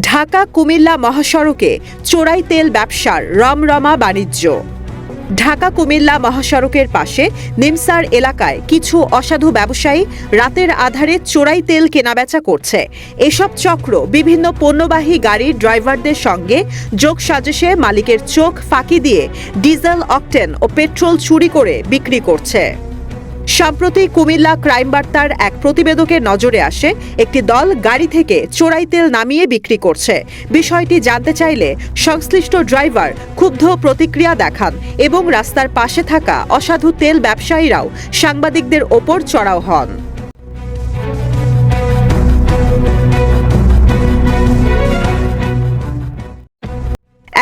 ঢাকা কুমিল্লা মহাসড়কে চোরাই তেল ব্যবসার রমরমা বাণিজ্য। ঢাকা কুমিল্লা মহাসড়কের পাশে নিমসার এলাকায় কিছু অসাধু ব্যবসায়ী রাতের আধারে চোরাই তেল কেনাবেচা করছে। এসব চক্র বিভিন্ন পণ্যবাহী গাড়ির ড্রাইভারদের সঙ্গে যোগ সাজেশে মালিকের চোখ ফাঁকি দিয়ে ডিজেল, অকটেন ও পেট্রোল চুরি করে বিক্রি করছে। সম্প্রতি কুমিল্লা ক্রাইম বার্তার এক প্রতিবেদকের নজরে আসে, একটি দল গাড়ি থেকে চোরাই তেল নামিয়ে বিক্রি করছে। বিষয়টি জানতে চাইলে সংশ্লিষ্ট ড্রাইভার ক্ষুব্ধ প্রতিক্রিয়া দেখান এবং রাস্তার পাশে থাকা অসাধু তেল ব্যবসায়ীরাও সাংবাদিকদের ওপর চড়াও হন।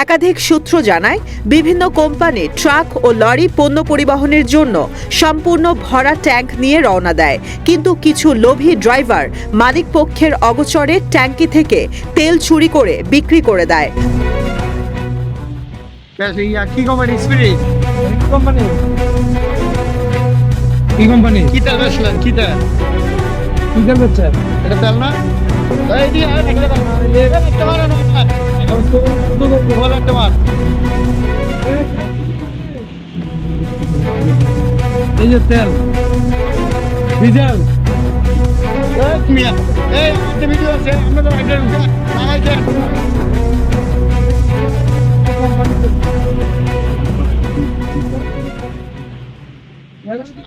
একাধিক সূত্র জানায়, বিভিন্ন কোম্পানি ট্রাক ও লরি পণ্য পরিবহনের জন্য সম্পূর্ণ ভরা ট্যাঙ্ক নিয়ে রওনা দেয়। কিন্তু কিছু লোভী ড্রাইভার মালিক পক্ষের অগোচরে ট্যাঙ্কি থেকে তেল চুরি করে বিক্রি করে দেয়। কোম্পানি কি তেল কি তেল কি তেল তেল না এই যে তেল। ডিজেল এই ভিডিও আছে লাগাইছে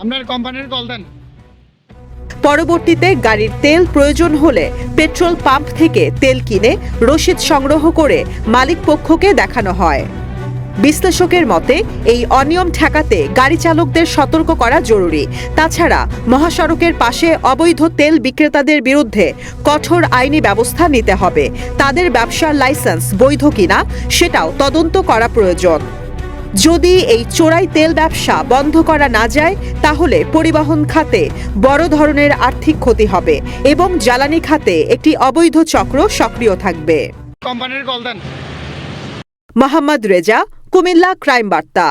আপনার কোম্পানির কল দেন। পরবর্তীতে গাড়ির তেল প্রয়োজন হলে পেট্রোল পাম্প থেকে তেল কিনে রসিদ সংগ্রহ করে মালিক পক্ষকে দেখানো হয়। বিশ্লেষকের মতে এই অনিয়ম ঠেকাতে গাড়ি চালকদের সতর্ক করা জরুরি। তাছাড়া মহাসড়কের পাশে অবৈধ তেল বিক্রেতাদের বিরুদ্ধে কঠোর আইনি ব্যবস্থা নিতে হবে। তাদের ব্যবসার লাইসেন্স বৈধ কিনা সেটাও তদন্ত করা প্রয়োজন। যদি এই চোরাই তেল ব্যবসা বন্ধ করা না যায় তাহলে পরিবহন খাতে বড় ধরনের আর্থিক ক্ষতি হবে এবং জ্বালানি খাতে একটি অবৈধ চক্র সক্রিয় থাকবে। কোম্পানির মোহাম্মদ রেজা কুমিল্লা ক্রাইম বার্তা।